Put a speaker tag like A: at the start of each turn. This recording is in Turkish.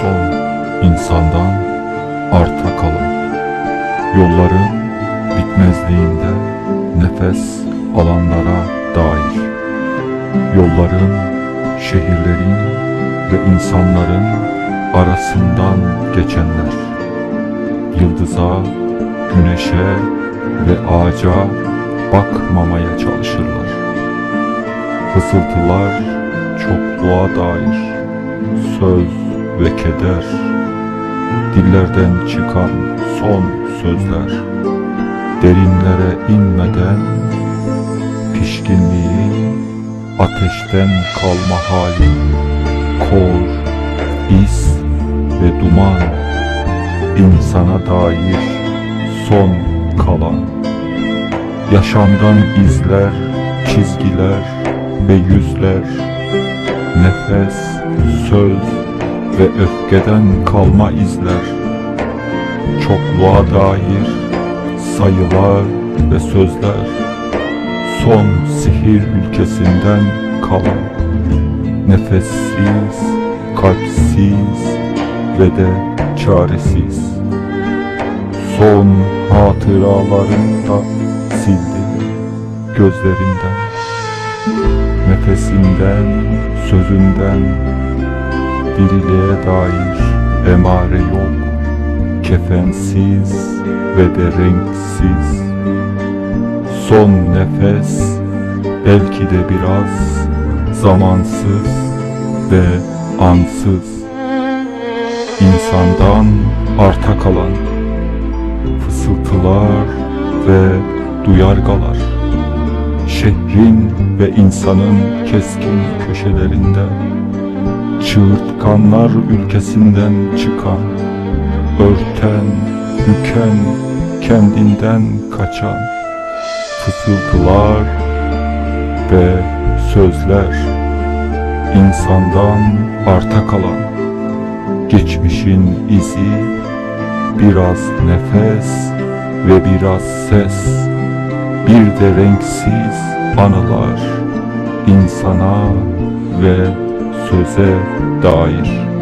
A: Son insandan arta kalan. Yolların bitmezliğinde nefes alanlara dair. Yolların, şehirlerin ve insanların arasından geçenler. Yıldıza, güneşe ve ağaca bakmamaya çalışırlar. Fısıltılar çokluğa dair söz ve keder Dillerden çıkan son sözler. Derinlere inmeden pişkinliğin ateşten kalma hali. Kor, is ve duman insana dair son kalan. Yaşamdan izler, çizgiler ve yüzler Nefes, söz ve öfkeden kalma izler. Çokluğa dair sayılar ve sözler. Son sihir ülkesinden kalan Nefessiz, kalpsiz ve de çaresiz. Son hatıralarını da sildi gözlerinden Nefesinden, sözünden diriliğe dair emare yok. Kefensiz ve de renksiz. Son nefes belki de biraz zamansız ve ansız. İnsandan arta kalan fısıltılar ve duyargalar Şehrin ve insanın keskin köşelerinde Çığırtkanlar ülkesinden çıkan Örten, büken, kendinden kaçan Fısıltılar ve sözler insandan arta kalan Geçmişin izi biraz nefes ve biraz ses bir de renksiz anılar insana ve söze dair.